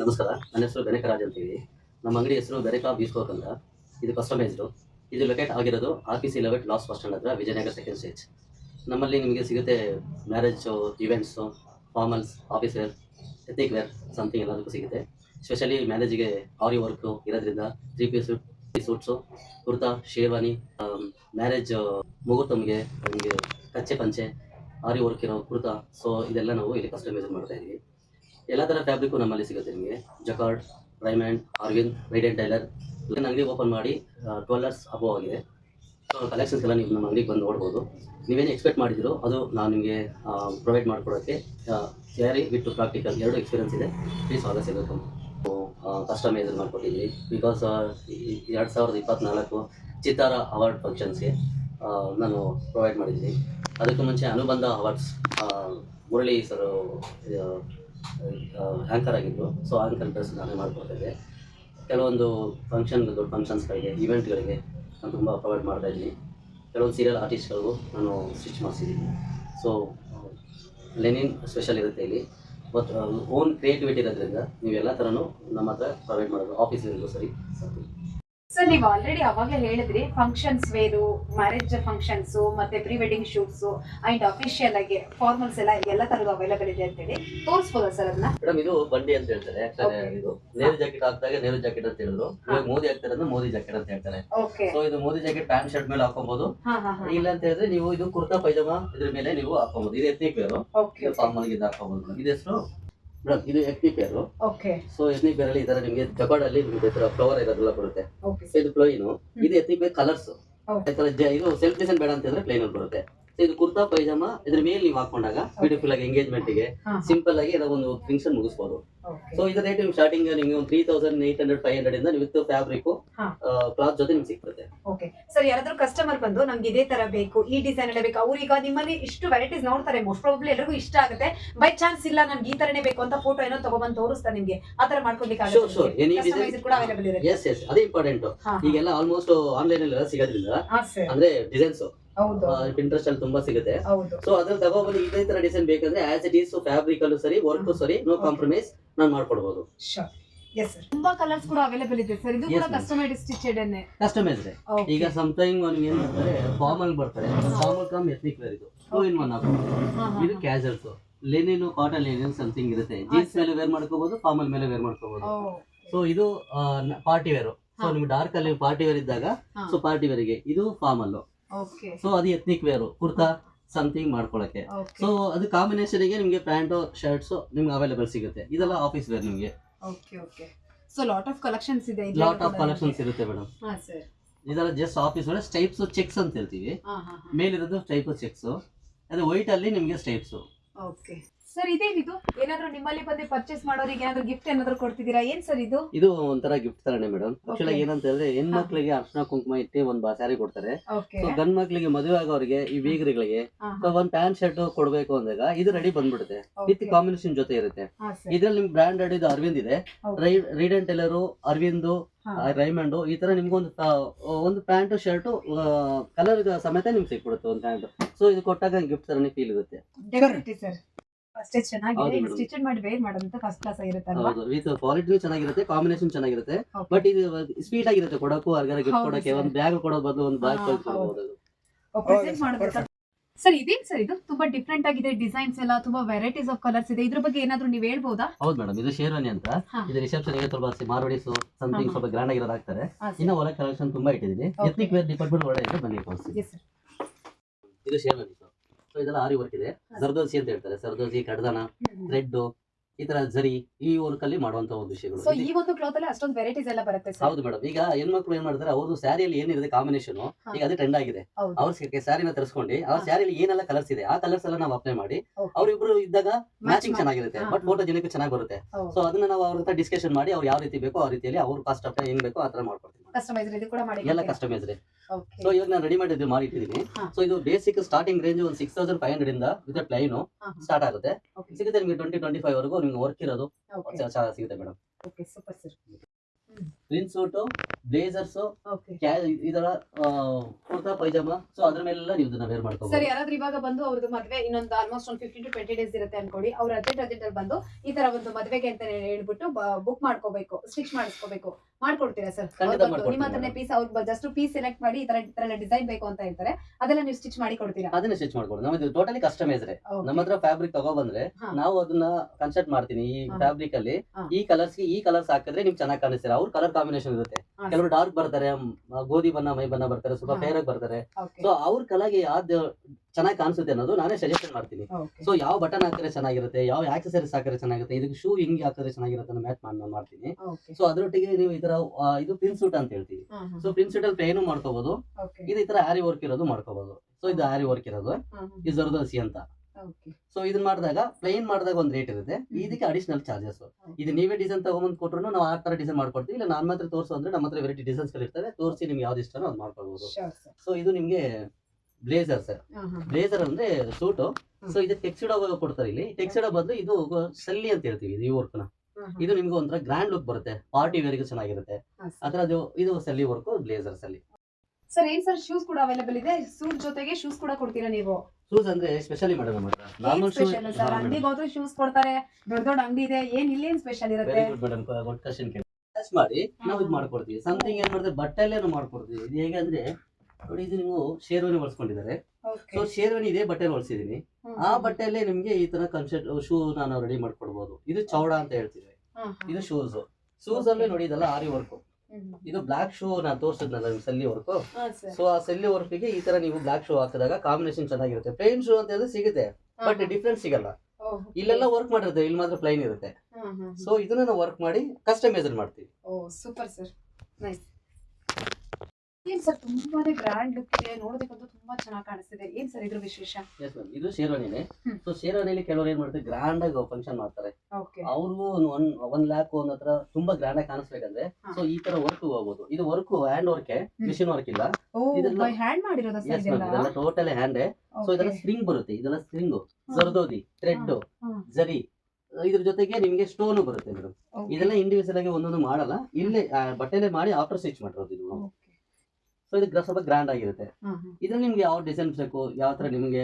ನಮಸ್ಕಾರ. ನನ್ನ ಹೆಸರು ಬೆನಕರಾಜ್ ಅಂತೇಳಿ. ನಮ್ಮ ಅಂಗಡಿ ಹೆಸರು ಬೆನಕಾ ಬೀಸ್ಕೋಕ್ ಅಂತ. ಇದು ಕಸ್ಟಮೈಸ್ಡು ಇದು ಲೊಕೇಟ್ ಆಗಿರೋದು R P C layout last first stand ಹತ್ರ, ವಿಜಯನಗರ ಸೆಕೆಂಡ್ ಸ್ಟೇಜ್ ನಮ್ಮಲ್ಲಿ ನಿಮಗೆ ಸಿಗುತ್ತೆ marriage events formals office wear ethnic wear something ಎಲ್ಲದಕ್ಕೂ ಸಿಗುತ್ತೆ. ಸ್ಪೆಷಲಿ ಮ್ಯಾರೇಜಿಗೆ ಆರಿ ವರ್ಕು ಇರೋದ್ರಿಂದ three piece suit suits kurta sherwani marriage ಮುಹೂರ್ತಮ್ಗೆ ನಮಗೆ ಕಚ್ಚೆ, ಪಂಚೆ ಆರಿ ವರ್ಕ್ ಇರೋ ಕುರ್ತಾ ಸೊ ಇದೆಲ್ಲ ನಾವು ಇಲ್ಲಿ ಕಸ್ಟಮೈಸ್ ಮಾಡ್ತಾ ಇದ್ದೀವಿ ಎಲ್ಲ ಥರ ಫ್ಯಾಬ್ರಿಕ್ಕು ನಮ್ಮಲ್ಲಿ ಸಿಗುತ್ತೆ ನಿಮಗೆ. ಜಕಾರ್ಡ್ ರೈಮ್ಯಾಂಡ್ ಆರ್ಗಿನ್ ರೈಡೆಡ್ ಟೈಲರ್ ನನ್ನ ಅಂಗಡಿ ಓಪನ್ ಮಾಡಿ ಟ್ವೆಲ್ ಅವರ್ಸ್ ಅಬೋವ್ ಆಗಿದೆ. ಸೊ ಕಲೆಕ್ಷನ್ಸ್ ಎಲ್ಲ ನೀವು ನಮ್ಮ ಅಂಗಡಿಗೆ ಬಂದು ನೋಡ್ಬೋದು. ನೀವೇನು ಎಕ್ಸ್ಪೆಕ್ಟ್ ಮಾಡಿದಿರೋ ಅದು ನಾನು ನಿಮಗೆ ಪ್ರೊವೈಡ್ ಮಾಡಿಕೊಡೋಕ್ಕೆ ಥಿಯರಿ ವಿತ್ ಪ್ರಾಕ್ಟಿಕಲ್ ಎರಡು ಎಕ್ಸ್ಪೀರಿಯನ್ಸ್ ಇದೆ. ಪ್ಲೀಸ್ ಆಗ ಸಿಗಬೇಕು ಕಸ್ಟಮೈಸ್ ಮಾಡಿಕೊಟ್ಟಿದ್ವಿ ಬಿಕಾಸ್ ಎರಡು ಸಾವಿರದ ಇಪ್ಪತ್ತ್ನಾಲ್ಕು ಚಿತ್ತಾರ ಅವಾರ್ಡ್ ಫಂಕ್ಷನ್ಸ್ಗೆ ನಾನು ಪ್ರೊವೈಡ್ ಮಾಡಿದ್ದೀನಿ. ಅದಕ್ಕೂ ಮುಂಚೆ Anubandha awards Murali sir anchor ಆಗಿದ್ದು. ಸೊ ಆ್ಯಂಕರ್ ಡ್ರೆಸ್ ನಾನೇ ಮಾಡ್ಕೊಡ್ತಾ ಇದ್ದೆ ಕೆಲವೊಂದು ಫಂಕ್ಷನ್ ದೊಡ್ಡ ಫಂಕ್ಷನ್ಸ್ಗಳಿಗೆ ಇವೆಂಟ್ಗಳಿಗೆ ನಾನು ತುಂಬ ಪ್ರೊವೈಡ್ ಮಾಡ್ತಾ ಇದ್ದೀನಿ. ಕೆಲವೊಂದು ಸೀರಿಯಲ್ ಆರ್ಟಿಸ್ಟ್ಗಳಿಗೂ ನಾನು ಸ್ಟಿಚ್ ಮಾಡಿಸಿದ್ದೀನಿ. ಸೊ ಲೆನಿನ್ ಸ್ಪೆಷಲ್ ಇರುತ್ತೆ ಇಲ್ಲಿ. ಬಟ್ ಓನ್ ಕ್ರಿಯೇಟಿವಿಟಿ ಇರೋದ್ರಿಂದ ನೀವು ಎಲ್ಲ ಥರನೂ ನಮ್ಮ ಹತ್ರ ಪ್ರೊವೈಡ್ ಮಾಡೋದು. ಸರಿ ಸರಿ. ಸರ್ ನೀವು ಆಲ್ರೆಡಿ ಅವಾಗಲೇ ಹೇಳಿದ್ರಿ ಫಂಕ್ಷನ್ಸ್ ವೇರು ಮ್ಯಾರೇಜ್ ಫಂಕ್ಷನ್ಸ್ ಮತ್ತೆ pre wedding shoots and official ಆಗಿ ಫಾರ್ಮಲ್ಸ್ ಎಲ್ಲ ಎಲ್ಲ ತರದ ಅವೈಲೇಬಲ್ ಇದೆ ಅಂತೇಳಿ ತೋರಿಸ್ಬೋದಾ ಸರ್ ಅದನ್ನ? ಮೇಡಮ್ ಇದು ಬಂಡಿ ಅಂತ ಹೇಳ್ತಾರೆ. ಇದು ನೇರು ಜಾಕೆಟ್ ಹಾಕಿದಾಗ ನೇರು ಜಾಕೆಟ್ ಅಂತ ಹೇಳಿದ್ರು. ಇವಾಗ ಮೋದಿ ಹಾಕ್ತಾರೆ ಅಂದ್ರೆ ಮೋದಿ ಜಾಕೆಟ್ ಅಂತ ಹೇಳ್ತಾರೆ. ಸೊ ಇದು ಮೋದಿ ಜಾಕೆಟ್ ಪ್ಯಾಂಟ್ ಶರ್ಟ್ ಮೇಲೆ ಹಾಕೋಬಹುದು ಹಾ ಹಾ ಹಾ. ಇಲ್ಲ ಅಂತ ಹೇಳಿದ್ರೆ ನೀವು ಇದು ಕುರ್ತಾ ಪೈಜಾಮ ಇದ್ರ ಮೇಲೆ ನೀವು ಹಾಕೋಬಹುದು ಇದು ಎತ್ನಿಕ್ ವೇರು ಫಾರ್ಮಲ್ ಇದು ಹಾಕೋಬಹುದು ಇದು ಹೆಸರು ಮೇಡಮ್ ಇದು ಎತ್ನಿಕ್ ಪೇರು ಓಕೆ ಸೊ ಎತ್ನಿ ಪೇರಲ್ಲಿ ಅಲ್ಲಿ ಈ ತರ ನಿಮಗೆ ಜಗಾಡ್ ಅಲ್ಲಿ ನಿಮಗೆ ಫ್ಲವರ್ ಇರೋದೆಲ್ಲ ಬರುತ್ತೆ ಓಕೆ ಇದು ಪ್ಲೈನು ಇದು ಎತ್ನಿ ಪೇರ್ ಕಲರ್ಸ್ Okay. ಇದು ಸೆಲ್ಫ್ ಡಿಸೈನ್ ಬೇಡ ಅಂತಂದ್ರೆ ಪ್ಲೇನ್ ಬರುತ್ತೆ. ಇದು ಕುರ್ತಾ ಪೈಜಾಮ ಇದ್ರ ಮೇಲೆ ನೀವು ಹಾಕೊಂಡಾಗ ಬ್ಯೂಟಿಫುಲ್ ಆಗಿ ಎಂಗೇಜ್ಮೆಂಟ್ಗೆ ಸಿಂಪಲ್ ಆಗಿ ಏನೋ ಒಂದು ಫಂಕ್ಷನ್ ಮುಗಿಸಬಹುದು ಸೊ ಇದ್ರ ರೇಟ್ ನಿಮ್ಗೆ ಸ್ಟಾರ್ಟಿಂಗ್ ನಿಮಗೆ ಒಂದು three thousand eight hundred five hundred ಇಂದ ವಿತ್ ಫ್ಯಾಬ್ರಿಕ್. ಕ್ಲಾತ್ ಜೊತೆ ನಿಮ್ಗೆ ಸಿಗ್ತದೆ. ಓಕೆ ಸರ್ ಯಾರಾದ್ರೂ ಕಸ್ಟಮರ್ ಬಂದು ನಮ್ಗೆ ಇದೇ ತರ ಬೇಕು ಈ ಡಿಸೈನ್ ಎಲ್ಲ ಬೇಕು ಅವ್ರೀಗ ನಿಮ್ಮಲ್ಲಿ ಇಷ್ಟು ವೆರೈಟೀಸ್ ನೋಡ್ತಾರೆ ಮೋಸ್ಟ್ ಪ್ರಾಬಬ್ಲಿ ಎಲ್ಲರಿಗೂ ಇಷ್ಟ ಆಗುತ್ತೆ. ಬೈ ಚಾನ್ಸ್ ಇಲ್ಲ ನನ್ಗೆ ಈ ತರನೇ ಬೇಕು ಅಂತ ಫೋಟೋ ಏನೋ ತಗೊಬಂದು ತೋರಿಸ್ತಾ ನಿಮ್ಗೆ ಆ ತರ ಮಾಡ್ಕೊಡ್ಲಿಕ್ಕೆ Sure, sure. Any design- ಕೂಡ ಅವೈಲೇಬಲ್ ಇರುತ್ತೆ. ಎಸ್ ಎಸ್ ಅದೇ ಇಂಪಾರ್ಟೆಂಟ್ ಈಗೆಲ್ಲ ಆಲ್ಮೋಸ್ಟ್ ಆನ್ಲೈನ್ ಎಲ್ಲ ಸಿಗೋದ್ರಿಂದ ಅಂದ್ರೆ ಡಿಸೈನ್ಸ್ ಇಂಟ್ರೆಸ್ಟ್ ಅಲ್ಲಿ ತುಂಬಾ ಸಿಗುತ್ತೆ. ಹೌದು. ಸೊ ಅದ್ರಲ್ಲಿ ತಗೋಬಂದು ಇದೇ ತರ ಡಿಸೈನ್ ಬೇಕಂದ್ರೆ ಆಸ್ ಇಟ್ ಈಸ್ ಫ್ಯಾಬ್ರಿಕ್ ಅಲ್ಲೂ ಸರಿ ವರ್ಕ್ ಸರಿ ನೋ. ಕಾಂಪ್ರಮೈಸ್ ನಾನು ಮಾಡ್ಕೊಡ್ಬೋದು. ಶೋರ್ ಎಸ್ ಸರ್ ತುಂಬಾ ಕಲರ್ಸ್ ಕೂಡ ಅವೈಲೇಬಲ್ ಇದೆ ಸರ್ ಇದು ಕೂಡ ma'am. ಕಸ್ಟಮೈಡ್ ಸ್ಟಿಚೆಡ್ ಕಸ್ಟಮೈಸ್ ಈಗ ಸಮ್ ಟೈಮ್ ಅವ್ನಿಗೆ ಏನ್ ಮಾಡ್ತಾರೆ ಫಾರ್ಮಲ್ ಬರ್ತಾರೆ. ಫಾರ್ಮಲ್ ಕಮ್ ಎಥ್ನಿಕ್ ವೇರ್ ಇದು. ಟೂ ಇನ್ ಒನ್ ಇದು casuals linen cotton linen something ಇರುತ್ತೆ. ಜೀನ್ಸ್ ಮೇಲೆ ವೇರ್ ಮಾಡ್ಕೋಬಹುದು ಫಾರ್ಮಲ್ ಮೇಲೆ ವೇರ್ ಮಾಡ್ಕೋಬಹುದು ಸೊ ಇದು ಪಾರ್ಟಿ ವೇರ್ ಸೊ. ನಿಮ್ಗೆ ಡಾರ್ಕ್ ಅಲ್ಲಿ ಪಾರ್ಟಿ ವೇರ್ ಇದ್ದಾಗ. ಸೊ ಪಾರ್ಟಿ ವೇರ್ಗೆ ಇದು ಫಾರ್ಮಲ್ ಸೊ ಅದು ಎತ್ನಿಕ್ ವೇರು ಕುರ್ತಾ ಸಮಥಿಂಗ್ ಮಾಡ್ಕೊಳಕ್ಕೆ. ಸೊ ಅದು ಕಾಂಬಿನೇಷನ್ಗೆ ನಿಮಗೆ ಪ್ಯಾಂಟು ಶರ್ಟ್ಸ್ ನಿಮ್ಗೆ ಅವೈಲೇಬಲ್ ಸಿಗುತ್ತೆ. ಇದೆಲ್ಲ ಆಫೀಸ್ ವೇರ್ ನಿಮಗೆ. Okay okay. So lot of collections ಇದೆ ಲಾಟ್ ಆಫ್ ಕಲೆಕ್ಷನ್ಸ್ ಇರುತ್ತೆ ಮೇಡಮ್ ಹಾ ಸರ್. ಇದೆಲ್ಲ ಜಸ್ಟ್ ಆಫೀಸ್ ಒಳಗೆ ಸ್ಟೈಪ್ಸ್ ಚೆಕ್ಸ್ ಅಂತ ಹೇಳ್ತೀವಿ. ಮೇಲಿರೋದು ಸ್ಟೈಪ್ ಚೆಕ್ಸ್ ಅದು ವೈಟ್ ಅಲ್ಲಿ ನಿಮಗೆ ಸ್ಟೈಪ್ಸ್ ಓಕೆ. ಸರ್ ಇದೇನಿದು ಏನಾದ್ರೂ ನಿಮ್ಮಲ್ಲಿ ಬಂದು ಪರ್ಚೇಸ್ ಮಾಡೋರಿಗೆ ಏನಾದ್ರು ಗಿಫ್ಟ್ ಏನಾದ್ರು ಕೊಡ್ತಿದ್ದೀರಾ? ಏನ್ ಸರ್ ಇದು? ಇದು ಒಂಥರ ಗಿಫ್ಟ್ ತರನೇ ಮೇಡಮ್ ಆಕ್ಚುಲಿ. ಏನಂತ ಹೇಳಿದ್ರೆ ಹೆಣ್ಮಕ್ಳಿಗೆ ಅರ್ಶನ ಕುಂಕುಮ ಇಟ್ಟು ಒಂದ್ ಸ್ಯಾರಿ ಕೊಡ್ತಾರೆ. ಓಕೆ ಸೊ ಗಂಡ್ ಮಕ್ಳಿಗೆ ಮದುವೆ ಆಗೋರಿಗೆ ಈ ಬೀಗರಿಗಳಿಗೆ ಒಂದ್ ಪ್ಯಾಂಟ್ ಶರ್ಟ್ ಕೊಡ್ಬೇಕು ಅಂದಾಗ ಇದು ರೆಡಿ ಬಂದ್ಬಿಡುತ್ತೆ. ವಿತ್ ಕಾಂಬಿನೇಷನ್ ಜೊತೆ ಇರುತ್ತೆ. ಇದ್ರಲ್ಲಿ ನಿಮ್ ಬ್ರ್ಯಾಂಡ್ ಇದು ಅರವಿಂದ್ ಇದೆ. Reid and Taylor Arvind Raymond ಈ ತರ ನಿಮ್ಗೊಂದು ಒಂದು ಒಂದು ಪ್ಯಾಂಟ್ ಶರ್ಟ್ ಕಲರ್ ಸಮೇತ ನಿಮ್ಗೆ ಸಿಕ್ಬಿಡುತ್ತೆ ಒಂದು ಪ್ಯಾಂಟ್ ಸೊ ಇದು ಕೊಟ್ಟಾಗ ಗಿಫ್ಟ್ ತರನೇ ಫೀಲ್ ಇರುತ್ತೆ. ಅಷ್ಟೇ ಹೌದು ಚೆನ್ನಾಗಿದೆ madam. ಸ್ಟಿಚ್ ಮಾಡಿ ವೇರ್ ಮಾಡೋದಂತ ಫಸ್ಟ್ ಕ್ಲಾಸ್ ಆಗಿರುತ್ತಲ್ವಾ ಹೌದು ವಿತ್ ಕ್ವಾಲಿಟಿ ಚೆನ್ನಾಗಿರುತ್ತೆ ಕಾಂಬಿನೇಷನ್ ಚೆನ್ನಾಗಿರುತ್ತೆ Okay. ಬಟ್ ಇದು ಸ್ವೀಟ್ ಆಗಿರುತ್ತೆ ಕೊಡಕ್ಕೂ ಅರ್ಗರ ಗಿಫ್ಟ್ ಹೌದು ಕೊಡಕ್ಕೆ sir. ಒಂದು ಬ್ಯಾಗ್ ಕೊಡೋ ಬದಲು ಒಂದು ಬ್ಯಾಗ್ ಹಾ, ಕೊಡ್ಬೋದು ಪ್ರೆಸೆಂಟ್ ಮಾಡೋದಕ್ಕೆ ಸರ್ ಇದೇನ್ ಸರ್ ಇದು ತುಂಬಾ ಡಿಫ್ರೆಂಟ್ ಆಗಿದೆ ಡಿಸೈನ್ಸ್ ಎಲ್ಲ ತುಂಬಾ ವೆರೈಟೀಸ್ ಆಫ್ ಕಲರ್ಸ್ ಇದೆ ಇದ್ರ ಬಗ್ಗೆ ಏನಾದ್ರು ನೀವ್ ಹೇಳ್ಬೋದಾ ಹೌದು ಮೇಡಮ್ ಇದು ಶೇರ್ವಾನಿ ಅಂತ ಹಾ. ಇದು ರಿಸೆಪ್ಷನ್ಗೆ ಸ್ವಲ್ಪ ಮಾರ್ವಡಿಸ್ ಸಮಥಿಂಗ್ ಹಾ. ಸ್ವಲ್ಪ ಗ್ರ್ಯಾಂಡ್ ಆಗಿರೋದು ಹಾಕ್ತಾರೆ ಹಾ, ಇನ್ನ ಒಳಗೆ ಕಲೆಕ್ಷನ್ ತುಂಬಾ ಇಟ್ಟಿದ್ದೀನಿ Okay. ಎತ್ನಿಕ್ ವೇರ್ ಡಿಪಾರ್ಟ್ಮೆಂಟ್ ಒಳಗೆ ಬನ್ನಿ ತೋರಿಸ್ತೀನಿ Yes, sir. ಇದು ಶೇರ್ವಾನಿ ಸೊ ಇದೆಲ್ಲ ಆರಿ ವರ್ಕ್ ಇದೆ. ಸರ್ದೋಸಿ ಅಂತ ಹೇಳ್ತಾರೆ. ಸರ್ದೋಸಿ ಕಡದನ ಥ್ರೆಡ್ ಈ ತರ ಜರಿ ಈ ವರ್ಕ್ ಅಲ್ಲಿ ಮಾಡುವಂತ ಒಂದು ವಿಷಯಗಳು. ಸೊ ಈ ಒಂದು ಕ್ಲಾತ್ ಅಲ್ಲಿ ಅಷ್ಟೊಂದು ವೆರೈಟೀಸ್ ಎಲ್ಲ ಬರುತ್ತೆ ಹೌದು ಮೇಡಮ್ ಈಗ ಹೆಣ್ಮಕ್ಳು ಏನ್ ಮಾಡ್ತಾರೆ ಅವ್ರದ್ದು ಸ್ಯಾರಿಯಲ್ಲಿ ಏನಿದೆ ಕಾಂಬಿನೇಷನ್ ಈಗ ಅದೇ ಟ್ರೆಂಡ್ ಆಗಿದೆ. ಅವ್ರ ಸ್ಯಾರಿನ ತರಿಸ್ಕೊಂಡು ಆ. ಸ್ಯಾರಿಯಲ್ಲಿ ಏನೆಲ್ಲ ಕಲರ್ಸ್ ಇದೆ ಆ ಕಲರ್ಸ್ ಎಲ್ಲ ನಾವು ಅಪ್ಲೈ ಮಾಡಿ. ಅವ್ರಿಬ್ರು ಇದ್ದಾಗ ಮ್ಯಾಚಿಂಗ್ ಚೆನ್ನಾಗಿರುತ್ತೆ ಬಟ್. ಫೋಟೋ ಜನಕ್ಕೆ ಚೆನ್ನಾಗಿ ಬರುತ್ತೆ. ಸೊ ಅದನ್ನ ನಾವು ಅವ್ರ ಹತ್ರ ಡಿಸ್ಕಷನ್ ಮಾಡಿ ಅವ್ರು ಯಾವ ರೀತಿ ಬೇಕೋ ಆ ರೀತಿಯಲ್ಲಿ ಅವ್ರ ಕಾಸ್ಟ್ ಅಪ್ಲೈ ಏನ್ ಬೇಕೋ ಆ ತರ ಮಾಡ್ಕೊಡ್ತೀವಿ ಎಲ್ಲ ಕಸ್ಟಮೈಸ್ ಓಕೆ ಸೊ ಇವಾಗ ನಾನು ರೆಡಿ ಮಾಡಿದ್ದು ಮಾಡಿ ಇಟ್ಟಿದ್ದೀನಿ. ಸೊ ಇದು ಬೇಸಿಕ್ ಸ್ಟಾರ್ಟಿಂಗ್ ರೇಂಜ್ ಒಂದು ಸಿಕ್ಸ್ ತೌಸಂಡ್ ಫೈವ್ ಹಂಡ್ರೆಡ್ ಇಂದ ವಿತ್ ಲೈನು ಸ್ಟಾರ್ಟ್ ಆಗುತ್ತೆ. ಸಿಗುತ್ತೆ ನಿಮಗೆ ಟ್ವೆಂಟಿ ಟ್ವೆಂಟಿ ಫೈವ್ ವರೆಗೂ ನಿಮ್ಗೆ ವರ್ಕ್ ಇರೋದು. ಸಿಗುತ್ತೆ madam okay super sir prince suit blazers okay ಇದರ ಕುರ್ತಾ ಪೈಜಾಮ. ಸೊ ಅದ್ರ ಮೇಲೆಲ್ಲ ನೀವು ಇದನ್ನ ವೇರ್ ಸರ್ ಮಾಡ್ಕೋಬಹುದು ಯಾರಾದ್ರೂ ಇವಾಗ ಬಂದು ಅವ್ರದ್ದು ಮದುವೆ ಇನ್ನೊಂದು ಆಲ್ಮೋಸ್ಟ್ ಒಂದು ಫಿಫ್ಟಿ ಟು ಟ್ವೆಂಟಿ ಡೇಸ್ ಇರುತ್ತೆ ಅನ್ಕೊಡಿ. ಅವ್ರ ಅರ್ಜೆಂಟ್ ಅರ್ಜೆಂಟ್ ಅಲ್ಲಿ ಬಂದು ಈ ತರ ಒಂದು ಮದ್ವೆಗೆ ಅಂತ ಹೇಳ್ಬಿಟ್ಟು ಬುಕ್ ಮಾಡ್ಕೋಬೇಕು ಸ್ಟಿಚ್ ಮಾಡಿಸ್ಕೋಬೇಕು. ಮಾಡ್ಕೊಡ್ತೀರಾ ಸರ್ ನಿಮ್ಮ ಹತ್ರನೇ ಪೀಸ್ ಅವ್ರು ಜಸ್ಟ್ ಪೀಸ್ ಸೆಲೆಕ್ಟ್ ಮಾಡಿ ಈ ತರ ಈ ತರ ಡಿಸೈನ್ ಬೇಕು ಅಂತ ಹೇಳ್ತಾರೆ. ಅದೆಲ್ಲ ನೀವು ಸ್ಟಿಚ್ ಮಾಡಿ ಕೊಡ್ತೀರಾ? ಅದನ್ನ ಸ್ಟಿಚ್ ಮಾಡ್ಕೊಡು ನಮ್ಮದು ಟೋಟಲಿ ಕಸ್ಟಮೈಸ್ ರೀ. ನಮ್ಮ ಹತ್ರ ಫ್ಯಾಬ್ರಿಕ್ ತಗೊಬಂದ್ರೆ. ನಾವು ಅದನ್ನ ಕನ್ಸಲ್ಟ್ ಮಾಡ್ತೀನಿ ಈ ಫ್ಯಾಬ್ರಿಕ್ ಅಲ್ಲಿ. ಈ ಕಲರ್ಸ್ ಈ ಕಲರ್ಸ್ ಹಾಕಿದ್ರೆ ನಿಮ್ಗೆ ಚೆನ್ನಾಗಿ ಕಾಣಿಸ್ತೀರಾ. ಅವ್ರ ಕಲರ್ ಕಾಂಬಿನೇಷನ್ ಇರುತ್ತೆ ಹಾ, ಕೆಲವರು ಡಾರ್ಕ್ ಬರ್ತಾರೆ ಮ್, ಗೋಧಿ ಬಣ್ಣ ಮೈ ಬಣ್ಣ ಬರ್ತಾರೆ ಸ್ವಲ್ಪ ಹಾ. ಫೇರ್ ಆಗಿ ಬರ್ತಾರೆ. ಸೊ ಅವ್ರ ಕಲಾಗೆ ಯಾವ್ದು ಚೆನ್ನಾಗಿ ಕಾಣಿಸುತ್ತೆ ಅನ್ನೋದು ನಾನೇ ಸಜೆಷನ್ ಮಾಡ್ತೀನಿ. ಸೊ ಯಾವ ಬಟನ್ ಹಾಕಿದ್ರೆ ಚೆನ್ನಾಗಿರುತ್ತೆ ಯಾವ ಆಕ್ಸೆಸರೀಸ್ ಹಾಕಿದ್ರೆ ಚೆನ್ನಾಗಿರುತ್ತೆ ಇದಕ್ಕೆ ಶೂ ಹಿಂಗೆ ಹಾಕಿದ್ರೆ ಚೆನ್ನಾಗಿರುತ್ತೆ ಅನ್ನೋ ಮ್ಯಾಚ್ ಮಾಡಿ ನಾನು ಮಾಡ್ತೀನಿ. ಸೊ ಅದರೊಟ್ಟಿಗೆ ನೀವು ಈ ತರ ಆ, ಇದು ಪ್ರಿನ್ ಸೂಟ್ ಅಂತ ಹೇಳ್ತೀವಿ ಹಾ, ಹಾ. ಸೊ ಪ್ರಿನ್ ಸೂಟ್ ಅಲ್ಲಿ ಪ್ಲೇನು ಮಾಡ್ಕೋಬಹುದು. ಇದು ಈ ತರ ಹ್ಯಾರಿ ವರ್ಕ್ ಇರೋದು ಮಾಡ್ಕೋಬಹುದು ಸೊ ಇದು ಹ್ಯಾರಿ ವರ್ಕ್ ಇರೋದು ಹಾ, ಹಾ. ಇದು ಜರ್ದೋಸಿ ಅಂತ. ಸೊ ಇದನ್ನ ಮಾಡಿದಾಗ ಪ್ಲೇನ್ ಮಾಡಿದಾಗ ಒಂದು ರೇಟ್ ಇರುತ್ತೆ. ಇದಕ್ಕೆ ಅಡಿಷನಲ್ ಚಾರ್ಜಸ್ ಇದು ನೀವೇ ಡಿಸೈನ್ ತಗೊಂಬಂದು ಕೊಟ್ರು ನಾವು ಆ ತರ ಡಿಸೈನ್ ಮಾಡ್ಕೊಡ್ತೀವಿ. ಇಲ್ಲ ನಾನ್ ಮಾತ್ರ ತೋರಿಸೋ ಅಂದ್ರೆ ನಮ್ಮ ಹತ್ರ ವೆರೈಟಿ ಡಿಸೈನ್ಸ್ ಇರ್ತವೆ. ತೋರಿಸಿ ನಿಮ್ಗೆ ಯಾವ್ದು ಇಷ್ಟನೋ ಅದು ಮಾಡ್ಕೊಳ್ಬಹುದು ಸೊ ಇದು ನಿಮ್ಗೆ ಬ್ಲೇಸರ್ ಸರ್. ಬ್ಲೇಸರ್ ಅಂದ್ರೆ ಸೂಟು ಸೊ ಇದು ಟೆಕ್ಸಿಡೋ ಕೊಡ್ತಾರೆ ಇಲ್ಲಿ. ಟೆಕ್ಸಿಡೋ ಬದಲು ಇದು ಸಲ್ಲಿ ಅಂತ ಹೇಳ್ತೀವಿ ಇದು ಈ ವರ್ಕ್ನ. ಹಾ, ಹಾ. ಇದು ನಿಮ್ಗೆ ಒಂಥರ ಗ್ರ್ಯಾಂಡ್ ಲುಕ್ ಬರುತ್ತೆ. ಪಾರ್ಟಿ ವೇರ್ಗೂ ಚೆನ್ನಾಗಿರುತ್ತೆ. ಅದರ ಅದ್ರ ಅದು ಇದು ಸಲ್ಲಿ ವರ್ಕ್ ಬ್ಲೇಸರ್ ಅಲ್ಲಿ ಸರ್ ಏನ್ ಸರ್ ಶೂಸ್ ಕೂಡ ಅವೈಲೇಬಲ್ ಇದೆ? ಸೂಟ್ ಜೊತೆಗೆ ಶೂಸ್ ಕೂಡ ಕೊಡ್ತೀರಾ ನೀವು? ಶೂಸ್ ಅಂದ್ರೆ ಸ್ಪೆಷಲಿ ಮೇಡಮ್ ಮಾತ್ರ ಹತ್ರ ನಾರ್ಮಲ್ ಶೂಸ್ ಸ್ಪೆಷಲ್ ಸರ್ ಅಂಗಡಿಗೆ ಹೋದ್ರೆ ಶೂಸ್ ಕೊಡ್ತಾರೆ. ದೊಡ್ಡ ದೊಡ್ಡ ಅಂಗಡಿ ಇದೆ. ಏನ್ ಇಲ್ಲೇನ್ ಸ್ಪೆಷಲ್ ಇರುತ್ತೆ? Very good madam good question touch ಮಾಡಿ ನಾವು ಇದು ಮಾಡ್ಕೊಡ್ತೀವಿ. ಸಮಥಿಂಗ್ ಏನ್ ಮಾಡ್ತೀವಿ? ಬಟ್ಟೆಲ್ಲೇನು ಮಾಡ್ಕೊಡ್ತೀವಿ. ಇದು ಹೇಗೆ ಅಂದ್ರೆ ನೋಡಿ ಇದು ನೀವು ಶೇರ್ವಾನಿ ಹೊಲ್ಸ್ಕೊಂಡಿದ್ದಾರೆ. Okay. ಸೊ ಶೇರ್ವಾನಿ ಇದೆ ಬಟ್ಟೆ ಹೊಲ್ಸಿದೀನಿ. ಹ್ಮ್, ಆ ಬಟ್ಟೆಲ್ಲೇ ಬಟ್ಟೆಯಲ್ಲೇ ನಿಮ್ಗೆ ಈ ತರ ಕನ್ಸೆಟ್ ಶೂ ನಾನು ರೆಡಿ ಮಾಡ್ಕೊಡ್ಬೋದು. ಇದು ಚೌಡ ಅಂತ ಹೇಳ್ತೀವಿ. ಇದು ಶೂಸ್ ಶೂಸ್ ಅಲ್ಲೇ ನೋಡಿ ಇದೆಲ್ಲ ಆರಿ ವರ್ಕ್. ಇದು ಬ್ಲಾಕ್ ಶೂ ನಾನು ತೋರಿಸಿದ್ನಲ್ಲ ನಿಮ್ಗೆ ಸಲ್ಲಿ ವರ್ಕ್. ಸೊ ಆ ಸಲ್ಲಿ ವರ್ಕ್ಗೆ ಈ ತರ ನೀವು ಬ್ಲಾಕ್ ಶೂ ಹಾಕಿದಾಗ ಕಾಂಬಿನೇಷನ್ ಚೆನ್ನಾಗಿರುತ್ತೆ ಪ್ಲೇನ್ ಶೂ ಅಂತ ಹೇಳಿದ್ರೆ ಸಿಗುತ್ತೆ ಬಟ್. ಡಿಫ್ರೆನ್ಸ್ ಸಿಗಲ್ಲ. ಇಲ್ಲೆಲ್ಲ ವರ್ಕ್ ಮಾಡಿರುತ್ತೆ ಇಲ್ಲಿ ಮಾತ್ರ ಪ್ಲೈನ್ ಇರುತ್ತೆ. ಸೊ ಇದನ್ನ ನಾವು ವರ್ಕ್ ಮಾಡಿ ಕಸ್ಟಮೈಸರ್ ಮಾಡ್ತೀವಿ ಓ ಸೂಪರ್ ಸರ್ ನೈಸ್ ಏನ್ ಸರ್ ತುಂಬಾನೇ ಗ್ರ್ಯಾಂಡ್ ಲುಕ್ ಇದೆ ನೋಡೋದಕ್ಕಂತೂ ತುಂಬಾ ಚೆನ್ನಾಗಿ ಕಾಣಿಸ್ತಿದೆ. ಏನ್ ಸರ್ ಇದ್ರ ವಿಶೇಷ? ಎಸ್ ಮ್ಯಾಮ್ ಇದು ಶೇರ್ವಾನಿನೇ. ಸೊ ಶೇರ್ವಾನಿಲಿ ಕೆಲವರು ಏನ್ ಮಾಡ್ತಾರೆ ಗ್ರ್ಯಾಂಡ್ ಆಗಿ ಫಂಕ್ಷನ್ ಮಾಡ್ತಾರೆ. ಓಕೆ ಅವ್ರಿಗೂ ಒನ್ ಒನ್ ಲ್ಯಾಕ್ ಒಂದ್ ಹತ್ರ ತುಂಬಾ ಗ್ರ್ಯಾಂಡ್ ಆಗಿ ಕಾಣಿಸ್ಬೇಕಂದ್ರೆ ಸೊ ಈ ತರ ವರ್ಕ್ ಹೋಗ್ಬೋದು. ಇದು work hand work machine work ಇಲ್ಲ. ಓ ಬೈ ಹ್ಯಾಂಡ್ ಮಾಡಿರೋದಾ ಸರ್ ಇದೆಲ್ಲ? ಇದೆಲ್ಲ ಟೋಟಲ್ ಹ್ಯಾಂಡ್ ಸೊ ಇದೆಲ್ಲ ಸ್ಪ್ರಿಂಗ್ ಬರುತ್ತೆ ಇದೆಲ್ಲ ಸ್ಪ್ರಿಂಗ್ ಜರ್ದೋದಿ ಥ್ರೆಡ್ ಜರಿ. ಇದ್ರ ಜೊತೆಗೆ ನಿಮ್ಗೆ ಸ್ಟೋನ್ ಬರುತ್ತೆ ಮೇಡಮ್ ಇದೆಲ್ಲ ಇಂಡಿವಿಜುವಲ್ ಆಗಿ ಒಂದೊಂದು ಮಾಡಲ್ಲ. ಇಲ್ಲೇ ಬಟ್ಟೆ ಬಟ್ಟೆಲೆ ಮಾಡಿ ಆಫ್ಟರ್ ಸ್ಟಿಚ್ ಮಾಡಿರೋದು ಇದು. ಸೊ ಇದು ಸ್ವಲ್ಪ ಗ್ರ್ಯಾಂಡ್ ಆಗಿರುತ್ತೆ. ಇದ್ರಲ್ಲಿ ನಿಮ್ಗೆ ಯಾವ ಡಿಸೈನ್ ಬೇಕು ಯಾವ ತರ ನಿಮ್ಗೆ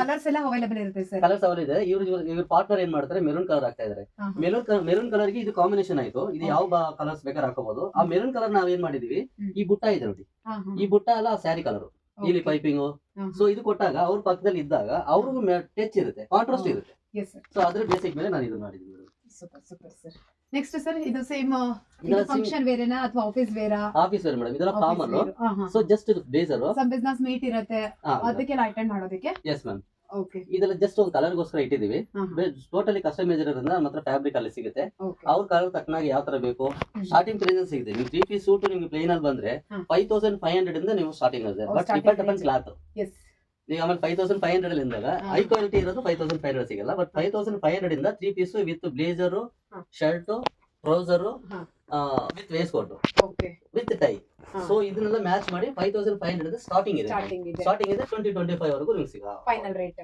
ಕಲರ್ಸ್ ಎಲ್ಲ ಅವೈಲೇಬಲ್ ಇರುತ್ತೆ ಸರ್ ಕಲರ್ಸ್ ಅವರ್ ಇದೆ. ಇವ್ರು ಇವ್ರ ಪಾರ್ಟ್ನರ್ ಏನ್ ಮಾಡ್ತಾರೆ? ಮೆರೂನ್ ಕಲರ್ ಆಗ್ತಾ ಇದಾರೆ. ಮೆರೂನ್ ಮೆರೂನ್ ಕಲರ್ಗೆ ಇದು ಕಾಂಬಿನೇಷನ್ ಆಯ್ತು. ಇದು ಯಾವ ಕಲರ್ಸ್ ಬೇಕಾದ್ರೆ ಹಾಕೋಬಹುದು ಆ ಮೆರೂನ್ ಕಲರ್ ನಾವ್ ಏನ್ ಮಾಡಿದೀವಿ? ಈ ಬುಟ್ಟ ಇದೆ ನೋಡಿ. ಈ ಬುಟ್ಟ ಅಲ್ಲ ಸ್ಯಾರಿ ಕಲರ್ ಇಲ್ಲಿ ಪೈಪಿಂಗ್ ಸೊ ಇದು ಕೊಟ್ಟಾಗ ಅವ್ರ ಪಕ್ಕದಲ್ಲಿ ಇದ್ದಾಗ ಅವ್ರಿಗೂ ಟಚ್ ಇರುತ್ತೆ ಕಾಂಟ್ರಾಸ್ಟ್. ಇರುತ್ತೆ. ಸೊ ಅದ್ರ ಬೇಸಿಕ್ ಮೇಲೆ ನಾನು ಇದು ಮಾಡಿದ್ದೀನಿ. Super super sir next sir ಇದು ಸೇಮ್ ಇದು ಫಂಕ್ಷನ್ ವೇರೇನಾ ಅಥವಾ ಆಫೀಸ್ ಬೇರಾ ಆಫೀಸ್ ವೇರ್ ಮೇಡಮ್ ಇದೆಲ್ಲ ಕಾಮನ್ ಸೊ ಜಸ್ಟ್ ಇದು ಬ್ಲೇಸರ್ ಸಮ್ ಬಿಸ್ನೆಸ್ ಮೀಟ್ ಇರುತ್ತೆ. ಅದಕ್ಕೆಲ್ಲ ಅಟೆಂಡ್ ಮಾಡೋದಕ್ಕೆ? ಎಸ್ ಮ್ಯಾಮ್ ಓಕೆ ಇದೆಲ್ಲ ಜಸ್ಟ್ ಒಂದು ಕಲರ್ ಗೋಸ್ಕರ ಇಟ್ಟಿದೀವಿ ಟೋಟಲಿ ಕಸ್ಟಮೈಸ್ ಇರೋದ್ರಿಂದ ನಮ್ಮ ಹತ್ರ ಫ್ಯಾಬ್ರಿಕ್ ಅಲ್ಲಿ ಸಿಗುತ್ತೆ. ಅವ್ರ ಕಲರ್ ತಕ್ಕನಾಗಿ ಯಾವ ತರ ಬೇಕು? ಸ್ಟಾರ್ಟಿಂಗ್ ಪ್ರೈಸಸ್ ಸಿಗುತ್ತೆ. ನೀವು ತ್ರೀ ಪೀಸ್ ಸೂಟ್ ನಿಮ್ಗೆ ಪ್ಲೇನ್ ಅಲ್ಲಿ ಬಂದ್ರೆ. ಫೈವ್ ತೌಸಂಡ್ ಫೈವ್ ಹಂಡ್ರೆಡ್ ಇಂದ ನೀವು ಸ್ಟಾರ್ಟಿಂಗ್ ಆಗುತ್ತೆ. ಬಟ್ ಡಿಪೆಂಡ್ ಅಪನ್ ಕ್ಲಾತ್ ನೀವು ಆಮೇಲೆ ಫೈವ್ ತೌಸಂಡ್ ಫೈವ್ ಹಂಡ್ರೆಡ್ ಇಂದಾಗ ಹೈ. ಕ್ವಾಲಿಟಿ ಇರೋದು ಫೈವ್ ತೌಸಂಡ್ ಫೈವ್ ಹಂಡ್ರೆಡ್ ಸಿಗಲ್ಲ but five thousand five hundred ಇಂದ three piece with blazer. Shirt trouser ಹಾ. With waistcoat with tie so ಇದನ್ನೆಲ್ಲ match ಮಾಡಿ five thousand five hundred starting ಇದೆ. Starting ಇದೆ. Twenty twenty five ವರೆಗೂ ನಿಮ್ಗೆ ಸಿಗ ಫೈನಲ್ ರೇಟ್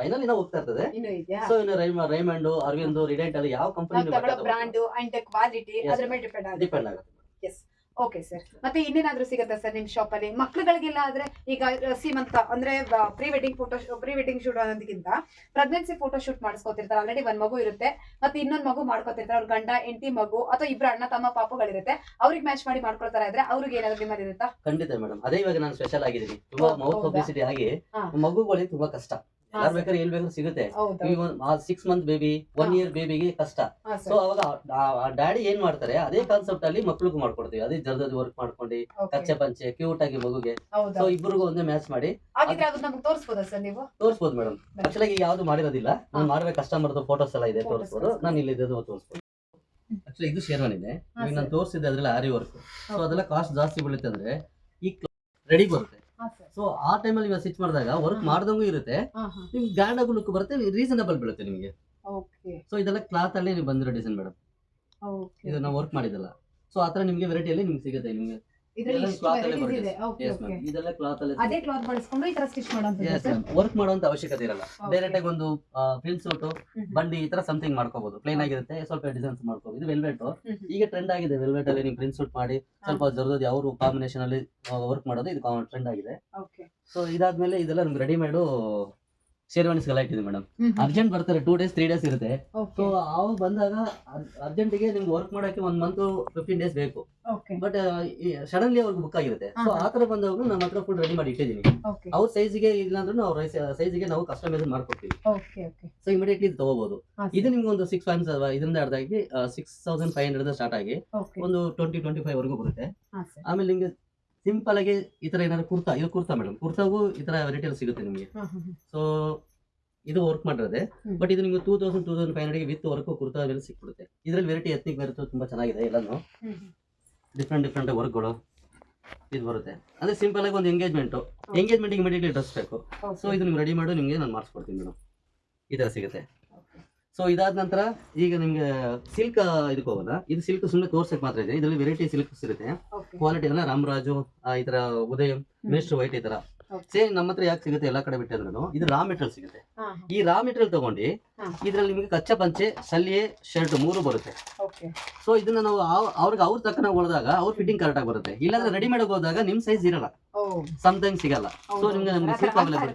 ಫೈನಲ್ ಇನ್ನ ಹೋಗ್ತಾ ಇರ್ತದೆ. ಸೊ ಇನ್ನು ರೈಮ್ ರೈಮಂಡ್ ಅರವಿಂದ್ ರಿಡೆಂಟ್ ಅಲ್ಲಿ ಯಾವ ಕಂಪನಿ ತಗೊಳ್ಳೋ ಬ್ರಾಂಡ್ ಅಂಡ್ ಕ್ವಾಲಿಟಿ ಅದ್ರ ಮೇಲೆ ಡಿಪೆಂಡ್ ಆಗುತ್ತೆ. ಡಿಪೆಂಡ್ ಆಗುತ್ತೆ. ಓಕೆ ಸರ್ ಮತ್ತೆ ಇನ್ನೇನಾದ್ರೂ ಸಿಗುತ್ತಾ ಸರ್ ನಿಮ್ ಶಾಪ್ ಅಲ್ಲಿ? ಮಕ್ಳುಗಳಿಗೆಲ್ಲ ಆದ್ರೆ ಈಗ ಸೀಮಂತ ಅಂದ್ರೆ pre wedding photo pre wedding shoot ಅನ್ನೋದಕ್ಕಿಂತ ಪ್ರೆಗ್ನೆನ್ಸಿ ಫೋಟೋ ಶೂಟ್ ಮಾಡಿಸ್ಕೊತಿರ್ತಾರೆ. ಆಲ್ರೆಡಿ ಒಂದ್ ಮಗು ಇರುತ್ತೆ. ಮತ್ತೆ ಇನ್ನೊಂದ್ ಮಗು ಮಾಡ್ಕೊತಿರ್ತಾರೆ. ಅವ್ರ ಗಂಡ ಎಂಟಿ ಮಗು ಅಥವಾ ಇಬ್ರು ಅಣ್ಣ ತಮ್ಮ ಪಾಪಗಳಿರುತ್ತೆ. ಅವ್ರಿಗೆ ಮ್ಯಾಚ್ ಮಾಡಿ ಮಾಡ್ಕೊಳ್ತಾರೆ. ಇದ್ರೆ ಅವ್ರಿಗೆ ಏನಾದ್ರು ನಿಮ್ಮಲ್ಲಿ ಇರುತ್ತಾ? ಖಂಡಿತ ಮೇಡಮ್ ಅದೇ ಇವಾಗ ನಾನು ಸ್ಪೆಷಲ್ ಆಗಿದ್ದೀನಿ. ತುಂಬಾ? ಮೌತ್ ಪಬ್ಲಿಸಿಟಿ ಆಗಿ ಮಗುಗಳಿಗೆ ತುಂಬಾ ಕಷ್ಟ. ಯಾರು. ಬೇಕಾದ್ರೆ ಎಲ್ಲಿ ಬೇಕಾದ್ರೆ ಸಿಗುತ್ತೆ. Six month baby one. Year ಬೇಬಿಗೆ ಕಷ್ಟ. ಸೊ ಅವಾಗ ಡ್ಯಾಡಿ ಏನ್ ಮಾಡ್ತಾರೆ ಅದೇ ಕಾನ್ಸೆಪ್ಟ್ ಅಲ್ಲಿ ಮಕ್ಳಿಗೂ ಮಾಡ್ಕೊಡ್ತೀವಿ. ಅದೇ ಜಲ್ದಿ ವರ್ಕ್ ಮಾಡ್ಕೊಂಡು ಕಚ್ಚೆ ಪಂಚೆ ಕ್ಯೂಟ್ ಆಗಿ ಮಗುಗೆ. ಸೊ ಇಬ್ಬರಿಗೂ ಒಂದೇ ಮ್ಯಾಚ್ ಮಾಡಿ. ತೋರಿಸಬಹುದು ಮೇಡಮ್ ಆಕ್ಚುಲಿ ಯಾವ್ದು ಮಾಡಿರೋದಿಲ್ಲ. ನಾನು ಹಾ. ಮಾಡಿರೋ ಕಸ್ಟಮರ್ ಫೋಟೋಸ್ ಎಲ್ಲ ಇದೆ ತೋರಿಸಬಹುದು. ನಾನು ಇಲ್ಲಿ ತೋರಿಸ್ಬೋದು. ಆಕ್ಚುಲಿ ಇದು ಶೇರ್ವಾನ್ ಇದೆ ನಾನು sir. ತೋರಿಸಿದ್ದೆ ಅದ್ರಲ್ಲಿ ಆರಿ ವರ್ಕ್ ಸೊ. ಅದೆಲ್ಲ ಕಾಸ್ಟ್ ಜಾಸ್ತಿ ಬೀಳುತ್ತೆ ಅಂದ್ರೆ ಈ ರೆಡಿ ಬರುತ್ತೆ. ಸೊ ಆ ಟೈಮಲ್ಲಿ ಇವಾಗ ಸ್ವಿಚ್ ಮಾಡಿದಾಗ ವರ್ಕ್ ಮಾಡ್ದಂಗು ಇರುತ್ತೆ. ನಿಮ್ಗೆ ಗ್ರ್ಯಾಂಡ್ ಆಗು ಲುಕ್ ಬರುತ್ತೆ ರೀಸನಬಲ್ ಬೀಳುತ್ತೆ ನಿಮಗೆ. ಸೊ ಇದೆಲ್ಲ ಕ್ಲಾತ್ ಅಲ್ಲಿ ನೀವು ಬಂದಿರೋ ಡಿಸೈನ್ ಮೇಡಮ್ ಇದು ನಾವು ವರ್ಕ್ ಮಾಡಿದಲ್ಲ ಸೊ ಆ ಥರ ನಿಮಗೆ ವೆರೈಟಿಯಲ್ಲಿ ನಿಮ್ಗೆ ಸಿಗುತ್ತೆ ನಿಮಗೆ. ಇದ್ರಲ್ಲಿ ಇಷ್ಟು ಅಲ್ಲೇ varieties ಬರುತ್ತೆ. ಓಕೆ. ಇದೆಲ್ಲ ಕ್ಲಾತ್ ಅಲ್ಲಿ ಅದೇ ಕ್ಲಾತ್ ಬಳಸ್ಕೊಂಡು ಈ ತರ ಸ್ಟಿಚ್ ಸರ್ ವರ್ಕ್ ಮಾಡುವಂತ ಅವಶ್ಯಕತೆ ಇರಲ್ಲ. Okay. ಡೈರೆಕ್ಟ್ ಆಗಿ ಒಂದು ಪ್ರಿಲ್ ಸೂಟ್ ಬಂಡಿ ಈ ತರ ಸಮಥಿಂಗ್ ಮಾಡ್ಕೋಬಹುದು ಪ್ಲೇನ್ ಆಗಿರುತ್ತೆ ಸ್ವಲ್ಪ ಡಿಸೈನ್ಸ್ ಮಾಡ್ಕೋಬಹುದು ಇದು ವೆಲ್ವೆಟ್ ಈಗ ಟ್ರೆಂಡ್ ಆಗಿದೆ. ವೆಲ್ವೆಟ್ ಅಲ್ಲಿ ನೀವು ಪ್ರಿಲ್ ಸೂಟ್ ಮಾಡಿ ಸ್ವಲ್ಪ ಜರ್ದೋದು ಯಾವ ಕಾಂಬಿನೇಷನ್ ಅಲ್ಲಿ ವರ್ಕ್ ಮಾಡೋದು ಇದು ಟ್ರೆಂಡ್ ಆಗಿದೆ. ಸೊ ಇದಾದ್ಮೇಲೆ ಇದೆಲ್ಲ ನಮ್ಗೆ ರೆಡಿಮೇಡು ಶೇರ್ವಾಣಿಸ್ಗೆಲ್ಲ ಇಟ್ಟಿದೆ ಮೇಡಮ್ ಅರ್ಜೆಂಟ್ ಬರ್ತಾರೆ ಟೂ ಡೇಸ್ ತ್ರೀ ಡೇಸ್ ಇರುತ್ತೆ. ಸೊ ಅವ್ರು ಬಂದಾಗ ಅರ್ಜೆಂಟಿಗೆ ನಿಮ್ಗೆ ವರ್ಕ್ ಮಾಡೋಕೆ ಒಂದ್ ಮಂತ್ ಫಿಫ್ಟೀನ್ ಡೇಸ್ ಬೇಕು. ಬಟ್ ಸಡನ್ಲಿ ಅವ್ರಿಗೆ ಬುಕ್ ಆಗಿರುತ್ತೆ. ಸೊ ಆತರ ಆ ತರ ಬಂದವಾಗ ನಮ್ಮ ಹತ್ರ ಫುಲ್ ರೆಡಿ ಮಾಡಿ ಇಟ್ಟಿದ್ದೀನಿ ಓಕೆ ಅವ್ರ ಸೈಜ್ಗೆ ಇಲ್ಲಾಂದ್ರೂ ಅವ್ರ ಸೈಜ್ಗೆ ನಾವು ಕಸ್ಟಮೈಸ್ ಮಾಡ್ಕೊಡ್ತೀವಿ. ಸೊ ಇಮಿಡಿಯೇಟ್ಲಿ ತಗೋಬಹುದು ಇದು ನಿಮ್ಗೆ ಒಂದು ಸಿಕ್ಸ್ ಪಾಯಿಂಟ್ ಇದರಿಂದ ಅರ್ಧಾಗಿ six thousand five hundred start ಆಗಿ ಒಂದು ಟ್ವೆಂಟಿ ಟ್ವೆಂಟಿ ಫೈವ್ ವರೆಗೂ ಬರುತ್ತೆ. ಆಮೇಲೆ ನಿಮ್ಗೆ ಸಿಂಪಲ್ ಆಗಿ ಈ ತರ ಏನಾದ್ರು ಕುರ್ತಾ ಇದು ಕುರ್ತಾ ಮೇಡಮ್ ಕುರ್ತಾಗೂ ಈ ತರ ವೆರೈಟಿ ಸಿಗುತ್ತೆ ನಿಮಗೆ. ಸೊ ಇದು ವರ್ಕ್ ಮಾಡಿರೋದೆ. ಬಟ್ ಇದು ನಿಮ್ಗೆ two thousand two thousand five hundred with work kurta ಮೇಲೆ ಸಿಕ್ಬಿಡುತ್ತೆ. ಇದರಲ್ಲಿ ವೆರೈಟಿ ಎತ್ನಿಕ್ ಬರುತ್ತೆ ತುಂಬಾ ಚೆನ್ನಾಗಿದೆ ಎಲ್ಲಾನು. ಡಿಫ್ರೆಂಟ್ ಡಿಫ್ರೆಂಟ್ ವರ್ಕ್ಗಳು ಇದು ಬರುತ್ತೆ. ಅಂದ್ರೆ ಸಿಂಪಲ್ ಆಗಿ ಒಂದು ಎಂಗೇಜ್ಮೆಂಟ್ ಎಂಗೇಜ್ಮೆಂಟ್ ಇಮಿಡಿಯೇಟ್ಲಿ ಡ್ರೆಸ್ ಬೇಕು. ಸೊ ಇದು ನಿಮ್ಗೆ ರೆಡಿ ಮಾಡಿ ನಿಮಗೆ ನಾನು ಮಾಡಿಸ್ಕೊಡ್ತೀನಿ ಮೇಡಮ್ ಈ ತರ ಸಿಗುತ್ತೆ. ಸೊ ಇದಾದ ನಂತರ ಈಗ ನಿಮ್ಗೆ ಸಿಲ್ಕ್ ಇದಕ್ಕೆ ಹೋಗೋಣ. ಇದು ಸಿಲ್ಕ್ ಸುಮ್ಮನೆ ತೋರ್ಸಕ್ ಮಾತ್ರ ಇದೆ. ಇದರಲ್ಲಿ ವೆರೈಟಿ ಸಿಲ್ಕ್ಸ್ ಇರುತ್ತೆ. ಕ್ವಾಲಿಟಿ ಎಲ್ಲ ರಾಮರಾಜು ಈ ತರ ಉದಯಂ ಮಿನಿಸ್ಟರ್ ವೈಟ್ ಈ ತರ. ಸೇಮ್ ನಮ್ಮ ಹತ್ರ ಯಾಕೆ ಸಿಗುತ್ತೆ ಎಲ್ಲ ಕಡೆ ಬಿಟ್ಟಿದ್ರು ಇದು ರಾ ಮೆಟೀರಿಯಲ್ ಸಿಗುತ್ತೆ. ಈ ರಾ ಮೆಟೀರಿಯಲ್ ತಗೊಂಡು ಇದ್ರಲ್ಲಿ ನಿಮಗೆ ಕಚ್ಚಾ ಪಂಚೆ ಸಲ್ಲಿಯೆ ಶರ್ಟ್ ಮೂರು ಬರುತ್ತೆ. ಸೊ ಇದನ್ನ ನಾವು ಅವ್ರಿಗೆ ಅವ್ರ ತಕ್ಕ ನಾವು ಹೊಡೆದಾಗ ಅವ್ರ ಫಿಟ್ಟಿಂಗ್ ಕರೆಕ್ಟ್ ಆಗಿ ಬರುತ್ತೆ. ಇಲ್ಲಾಂದ್ರೆ ರೆಡಿ ಮಾಡಿ ಹೋದಾಗ ನಿಮ್ ಸೈಜ್ ಇರಲ್ಲ. ಸಮ್ಟೈಮ್ ಸಿಗಲ್ಲ. ಸೊ ನಿಮ್ಗೆ ನಮ್ಗೆ ಸಿಲ್ಕ್ ಅವೈಲೇಬಲ್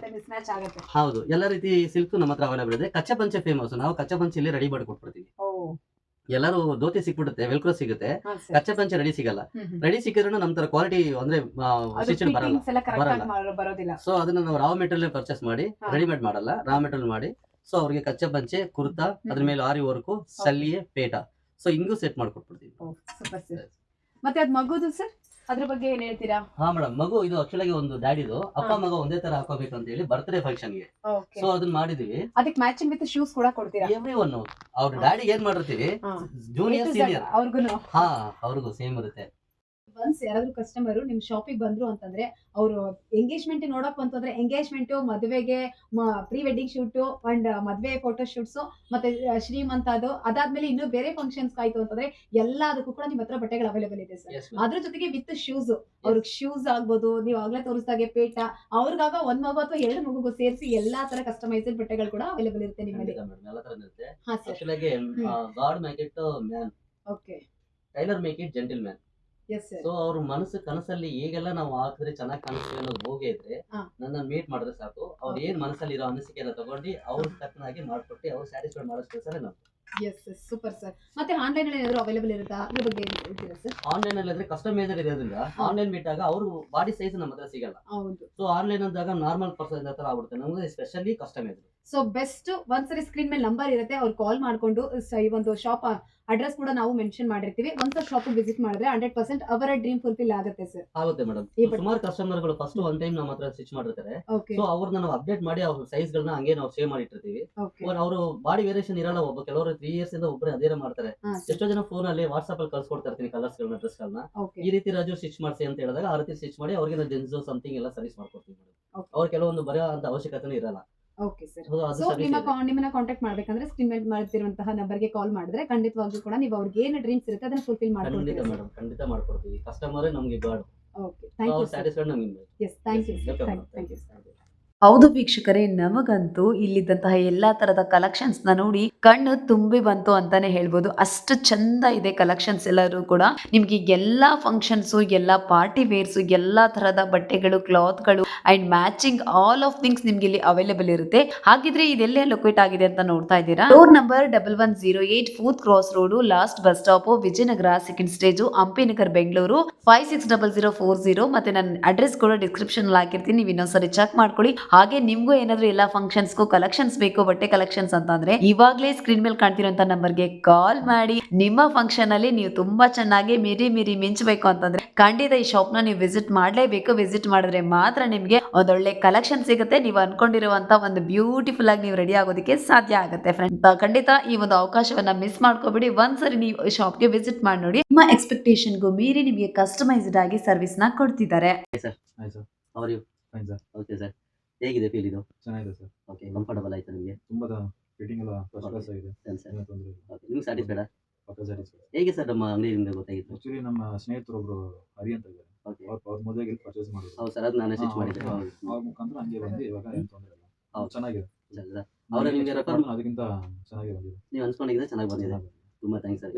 ಹೌದು ಎಲ್ಲ ರೀತಿ ಸಿಲ್ಕ್ ನಮ್ಮ ಹತ್ರ ಅವೈಲೇಬಲ್ ಇದೆ. ಕಚ್ಚಾ ಪಂಚೆ ಫೇಮಸ್ ನಾವು ಕಚ್ಚಾ ಪಂಚೆ ಇಲ್ಲಿ ರೆಡಿ ಮಾಡಿ ಕೊಟ್ಬಿಡ್ತೀವಿ ಎಲ್ಲರೂ ಧೋತಿ ಸಿಕ್ಬಿಡುತ್ತೆ ವೆಲ್ಕ್ರೋ ಸಿಗುತ್ತೆ. ಕಚ್ಚೆ ಪಂಚೆ ರೆಡಿ ಸಿಗಲ್ಲ. ರೆಡಿ ಸಿಕ್ಕಿದ್ರು ನಮ್ ತರ ಕ್ವಾಲಿಟಿ ಅಂದ್ರೆ ಬರಲ್ಲ. ಬರಲ್ಲ. ಸೊ ಅದನ್ನ ನಾವು ರಾ ಮೆಟೀರಿಯಲ್ ಪರ್ಚೇಸ್ ಮಾಡಿ ರೆಡಿಮೇಡ್ ಮಾಡಲ್ಲ. ರಾ ಮೆಟೀರಿಯಲ್ ಮಾಡಿ. ಸೊ ಅವ್ರಿಗೆ ಕಚ್ಚೆ ಪಂಚೆ ಕುರ್ತಾ ಅದ್ರ ಮೇಲೆ ಆರಿ ವರ್ಕು ಸಲ್ಲಿಯೇ ಪೇಟ. ಸೊ ಹಿಂಗೂ ಸೆಟ್ ಮಾಡ್ಕೊಟ್ಬಿಡ್ತೀವಿ. ಮತ್ತೆ ಅದ್ ಮಗುದು ಸರ್ ಅದ್ರ ಬಗ್ಗೆ ಏನ್ ಹೇಳ್ತೀರಾ? ಹಾ ಮೇಡಮ್ ಮಗು ಇದು ಆಕ್ಚುಲಿ ಒಂದು ಡ್ಯಾಡಿದು ಅಪ್ಪ. ಮಗ ಒಂದೇ ತರ ಹಾಕೋಬೇಕು ಅಂತ ಹೇಳಿ ಬರ್ತ್ಡೇ ಫಂಕ್ಷನ್ಗೆ. ಸೊ ಅದನ್ನ ಮಾಡಿದೀವಿ. ಅದಕ್ಕೆ ಮ್ಯಾಚಿಂಗ್ ವಿತ್ ಶೂಸ್ ಕೂಡ ಕೊಡ್ತೀರಾ? ಎವ್ರಿ ಒನ್ ಅವ್ರ ಡ್ಯಾಡಿ ಏನ್ ಮಾಡಿರ್ತೀವಿ? ಜೂನಿಯರ್ ಸೀನಿಯರ್ ಅವ್ರಿಗೂ ಹಾ ಅವ್ರಿಗೂ ಸೇಮ್ ಇರುತ್ತೆ. ಒನ್ಸ್ ಯಾರಾದ್ರೂ ಕಸ್ಟಮರ್ ನಿಮ್ ಶಾಪಿಗೆ ಬಂದ್ರು ಅಂತಂದ್ರೆ ಅವರು ಎಂಗೇಜ್ಮೆಂಟ್ ನೋಡಕ್ ಅಂತಂದ್ರೆ ಎಂಗೇಜ್ಮೆಂಟು ಮದುವೆಗೆ ಪ್ರೀ ವೆಡ್ಡಿಂಗ್ ಶೂಟ್ ಅಂಡ್ ಮದ್ವೆ ಫೋಟೋ ಶೂಟ್ಸ್ ಮತ್ತೆ ಶ್ರೀಮಂತ ಅದು ಅದಾದ್ಮೇಲೆ ಇನ್ನೂ ಬೇರೆ ಫಂಕ್ಷನ್ಸ್ ಆಯ್ತು ಅಂತಂದ್ರೆ ಎಲ್ಲದಕ್ಕೂ ಕೂಡ ನಿಮ್ಮ ಹತ್ರ ಬಟ್ಟೆಗಳು ಅವೈಲೇಬಲ್ ಇದೆ ಸರ್. ಅದ್ರ ಜೊತೆಗೆ ವಿತ್ ಶೂಸ್ ಅವ್ರಿಗೆ ಶೂಸ್ ಆಗ್ಬೋದು ನೀವು ಆಗ್ಲೇ ತೋರಿಸ್ದಾಗೆ ಪೇಟ ಅವ್ರಿಗಾಗ ಒಂದ್ ಮಗು ಅಥವಾ ಎರಡು ಮಗುಗೂ ಸೇರಿಸಿ ಎಲ್ಲಾ ತರ ಕಸ್ಟಮೈಸ್ಡ್ ಬಟ್ಟೆಗಳು ಕೂಡ ಅವೈಲೇಬಲ್ ಇರುತ್ತೆ ನಿಮ್ಮಲ್ಲಿ. ಹಾ sir. ಆಕ್ಚುಲಾಗಿ God make it man okay tailor make it gentleman so ಅವ್ರ ಮನಸ್ಸು ಕನಸಲ್ಲಿ ಈಗೆಲ್ಲ ನಾವು ಹಾಕಿದ್ರೆ ಚೆನ್ನಾಗಿ ಕಾಣಿಸ್ತೀವಿ ಅನ್ನೋದು ಹೋಗೇ ಇದ್ರೆ ನನ್ನ ಮೀಟ್ ಮಾಡಿದ್ರೆ ಸಾಕು. ಅವ್ರ ಏನ್ ಮನಸ್ಸಲ್ಲಿ ಇರೋ ಅನಿಸಿಕೆನ ತಗೊಂಡು ಅವ್ರ ತಕ್ಕನಾಗಿ ಮಾಡ್ಕೊಟ್ಟು ಅವ್ರು ಸ್ಯಾಟಿಸ್ಫೈ ಮಾಡೋ ಸರ್ ನಾವು ಎಸ್ ಸೂಪರ್ ಸರ್ ಮತ್ತೆ ಆನ್ಲೈನ್ ಅಲ್ಲಿ ಏನಾದ್ರು ಅವೈಲೇಬಲ್ ಇರುತ್ತಾ? ಅದ್ರ ಬಗ್ಗೆ ಏನ್ ಹೇಳ್ತೀರಾ ಸರ್ ಆನ್ಲೈನ್ ಅಲ್ಲಿ ಆದ್ರೆ ಕಸ್ಟಮೈಸರ್ ಇರೋದ್ರಿಂದ ಆನ್ಲೈನ್ ಬಿಟ್ಟಾಗ ಅವ್ರು ಬಾಡಿ ಸೈಜ್ ನಮ್ಮ ಹತ್ರ ಸಿಗಲ್ಲ. ಹೌದು. ಸೊ ಆನ್ಲೈನ್ ಅಂದಾಗ ನಾರ್ಮಲ್ ಪರ್ಸನ್ ಹತ್ರ ಆಗ್ಬಿಡುತ್ತೆ. ನಮಗೆ ಸ್ಪೆಷಲಿ ಕಸ್ಟಮೈಸರ್ ಸೊ ಬೆಸ್ಟ್ ಒಂದ್ಸರಿ ಸ್ಕ್ರೀನ್ ಮೇಲೆ ನಂಬರ್ ಇರುತ್ತೆ. ಅವ್ರು ಕಾಲ್ ಮಾಡ್ಕೊಂಡು ಈ ಒಂದು ಶಾಪ್ ಅಡ್ರೆಸ್ ಕೂಡ ನಾವು ಮೆನ್ಷನ್ ಮಾಡಿರ್ತೀವಿ. ಒಂದ್ಸಲ ಶಾಪ್ ವಿಸಿಟ್ ಮಾಡಿದ್ರೆ ಹಂಡ್ರೆಡ್ ಪರ್ಸೆಂಟ್ ಅವರ ಡ್ರೀಮ್ ಫುಲ್ಫಿಲ್ ಆಗುತ್ತೆ ಸರ್ ಆಗುತ್ತೆ ಮೇಡಮ್ ಸುಮಾರು ಕಸ್ಟಮರ್ಗಳು ಫಸ್ಟ್ ಒನ್ ಟೈಮ್ ನಮ್ಮ ಹತ್ರ ಸ್ಟಿಚ್ ಮಾಡಿರ್ತಾರೆ. ಸೊ ಅವ್ರನ್ನ ನಾವು ಅಪ್ಡೇಟ್ ಮಾಡಿ ಅವ್ರ ಸೈಜ್ ಗಳನ್ನ ಹಂಗೆ ನಾವು ಸೇವ್ ಮಾಡಿಟ್ಟಿರ್ತೀವಿ. ಓಕೆ ಅವರು ಬಾಡಿ ವೇರಿಯೇಷನ್ ಇರಲ್ಲ ಒಬ್ಬ. ಕೆಲವರು ತ್ರೀ ಇಯರ್ಸ್ ಇಂದ ಒಬ್ಬರೇ ಅದೇ ಮಾಡ್ತಾರೆ. ಎಷ್ಟೋ ಜನ ಫೋನ್ ಅಲ್ಲಿ ವಾಟ್ಸ್ಆಪ್ ಅಲ್ಲಿ ಕಳ್ಸ್ಕೊಡ್ತಾ ಇರ್ತೀನಿ ಕಲರ್ಸ್ ಗಳನ್ನ ಡ್ರೆಸ್ ಗಳನ್ನ ಈ ರೀತಿ ರಾಜು ಸ್ಟಿಚ್ ಮಾಡಿಸಿ ಅಂತ ಹೇಳಿದಾಗ ಆ ರೀತಿ ಸ್ಟಿಚ್ ಮಾಡಿ ಅವ್ರಿಗೆ ಜೆನ್ಸ್ ಸಮಥಿಂಗ್ ಎಲ್ಲ ಸರ್ವಿಸ್ ಮಾಡ್ಕೊಡ್ತೀವಿ ಮೇಡಮ್ ಅವ್ರು ಕೆಲವೊಂದು ಬರೆಯೋ ಅಂತ ಅವಶ್ಯಕತೆ ಇರಲ್ಲ. ಓಕೆ ಸರ್ ಸೊ ನಿಮ್ಮ ನಿಮ್ಮನ್ನ ಕಾಂಟ್ಯಾಕ್ಟ್ ಮಾಡ್ಬೇಕಂದ್ರೆ ಸ್ಕ್ರೀನ್ ಮೇಲೆ ಮಾಡ್ತಿರುವಂತಹ ನಂಬರ್ಗೆ ಕಾಲ್ ಮಾಡಿದ್ರೆ ಖಂಡಿತವಾಗ್ಲೂ ಕೂಡ ನೀವು ಅವ್ರಿಗೆ ಏನು ಡ್ರೀಮ್ಸ್ ಇರುತ್ತೆ ಅದನ್ನ ಫುಲ್ಫಿಲ್ ಮಾಡ್ಕೊಡ್ತೀವಿ. ಮೇಡಮ್ ಖಂಡಿತ ಮಾಡ್ಕೊಡ್ತೀವಿ. ಕಸ್ಟಮರ್ ನಮಗೆ God okay thank you satisfied ನಮಗೆ. Yes thank you sir thank you. ಹೌದು ವೀಕ್ಷಕರೇ, ನಮಗಂತೂ ಇಲ್ಲಿದ್ದಂತಹ ಎಲ್ಲ ಕಲೆಕ್ಷನ್ಸ್ನ ನೋಡಿ ಕಣ್ಣು ತುಂಬಿ ಬಂತು ಅಂತಾನೆ ಹೇಳ್ಬೋದು. ಅಷ್ಟು ಚಂದ ಇದೆ ಕಲೆಕ್ಷನ್ಸ್ ಎಲ್ಲರೂ ಕೂಡ. ನಿಮ್ಗೆ ಎಲ್ಲಾ ಫಂಕ್ಷನ್ಸ್ ಎಲ್ಲ ಪಾರ್ಟಿ ವೇರ್ಸ್ ಎಲ್ಲಾ ತರದ ಬಟ್ಟೆಗಳು ಕ್ಲಾತ್ಗಳು and matching all of things ನಿಮ್ಗೆ ಇಲ್ಲಿ ಅವೈಲೇಬಲ್ ಇರುತ್ತೆ. ಹಾಗಿದ್ರೆ ಇದೆಲ್ಲೇ ಲೊಕೇಟ್ ಆಗಿದೆ ಅಂತ ನೋಡ್ತಾ ಇದ್ದೀರಾ? Door number double one zero eight fourth cross road last bus stop Vijayanagar second stage Hampinagar Bengaluru five six double zero four zero ಮತ್ತೆ ನನ್ನ ಅಡ್ರೆಸ್ ಕೂಡ ಡಿಸ್ಕ್ರಿಪ್ಷನ್ ಹಾಕಿರ್ತೀನಿ. ನೀವು ಇನ್ನೊಂದ್ಸರಿ ಚೆಕ್ ಮಾಡ್ಕೊಳ್ಳಿ. ಹಾಗೆ ನಿಮ್ಗೂ ಏನಾದ್ರು ಎಲ್ಲ ಫಂಕ್ಷನ್ಸ್ಗೂ ಕಲೆಕ್ಷನ್ಸ್ ಬೇಕು ಬಟ್ಟೆ ಕಲೆಕ್ಷನ್ಸ್ ಅಂತಂದ್ರೆ ಇವಾಗಲೇ ಸ್ಕ್ರೀನ್ ಮೇಲೆ ಕಾಣ್ತಿರೋಂಥ ನಂಬರ್ಗೆ ಕಾಲ್ ಮಾಡಿ. ನಿಮ್ಮ ಫಂಕ್ಷನ್ ಅಲ್ಲಿ ನೀವು ತುಂಬಾ ಚೆನ್ನಾಗಿ ಮಿರಿ ಮಿರಿ ಮಿಂಚಬೇಕು ಅಂತಂದ್ರೆ ಖಂಡಿತ ಈ ಶಾಪ್ನ ನೀವು ವಿಸಿಟ್ ಮಾಡಲೇಬೇಕು. ವಿಸಿಟ್ ಮಾಡಿದ್ರೆ ಮಾತ್ರ ನಿಮಗೆ ಒಂದೊಳ್ಳೆ ಕಲೆಕ್ಷನ್ ಸಿಗುತ್ತೆ. ನೀವು ಅನ್ಕೊಂಡಿರುವಂತ ಒಂದು ಬ್ಯೂಟಿಫುಲ್ ಆಗಿ ನೀವು ರೆಡಿ ಆಗೋದಕ್ಕೆ ಸಾಧ್ಯ ಆಗುತ್ತೆ ಫ್ರೆಂಡ್ ಖಂಡಿತ ಈ ಒಂದು ಅವಕಾಶವನ್ನ ಮಿಸ್ ಮಾಡ್ಕೋಬೇಡಿ. ಒಂದ್ಸರಿ ನೀವು ಶಾಪ್ಗೆ ವಿಸಿಟ್ ಮಾಡಿ ನೋಡಿ. ನಿಮ್ಮ ಎಕ್ಸ್ಪೆಕ್ಟೇಷನ್ಗೂ ಮೀರಿ ನಿಮಗೆ ಕಸ್ಟಮೈಸ್ಡ್ ಆಗಿ ಸರ್ವಿಸ್ನ ಕೊಡ್ತಿದ್ದಾರೆ. ಹೇಗಿದೆ ಫೀಲ್ ಇದು? ಚೆನ್ನಾಗಿದೆ ಸರ್. ಓಕೆ ಕಂಫರ್ಟಬಲ್ ಆಯ್ತಾ ನಿಮಗೆ? ತುಂಬಾ ಫಿಟ್ಟಿಂಗ್ ಎಲ್ಲ ಫಸ್ಟ್ ಕ್ಲಾಸ್ ಆಗಿದೆ. ಸರ್ ಏನೂ ತೊಂದರೆ ಇಲ್ಲ. ಓಕೆ ನಿಮ್ಗೆ ಸ್ಯಾಟಿಸ್ಫೈಡ ಪಕ್ಕ ಸ್ಯಾಟಿಸ್ಫೈಡ್ ಹೇಗೆ ಸರ್ ನಮ್ಮ ಅಂಗಡಿಯಿಂದ ಗೊತ್ತಾಗಿತ್ತು? ಆ್ಯಕ್ಚುಲಿ ನಮ್ಮ ಸ್ನೇಹಿತರೊಬ್ರು ಹರಿ ಅಂತ ಇದ್ದಾರೆ. ಓಕೆ ಅವ್ರ ಅವ್ರ ಮದುವೆಗೆ ಪರ್ಚೇಸ್ ಮಾಡಿದ್ರು. ಹೌದು ಸರ್ ಅದು ನಾನು ಹಾ, ಮಾಡಿದ್ದೆ. ಅವ್ರ ಮುಖಾಂತರ ಹಂಗೆ ಬಂದು ಇವಾಗ ಏನು ತೊಂದರೆ ಇಲ್ಲ. ಹೌದು. ಚೆನ್ನಾಗಿದೆ. ಅವರ ನಿಮಗೆ ರೆಫರ್ ಅದಕ್ಕಿಂತ ಚೆನ್ನಾಗಿ ಬಂದಿದೆ. ನೀವು ಅನ್ಸ್ಕೊಂಡಿದ್ರೆ ಚೆನ್ನಾಗಿ ಬಂದಿದೆ. ತುಂಬ ಥ್ಯಾಂಕ್ಸ್ ಸರ್.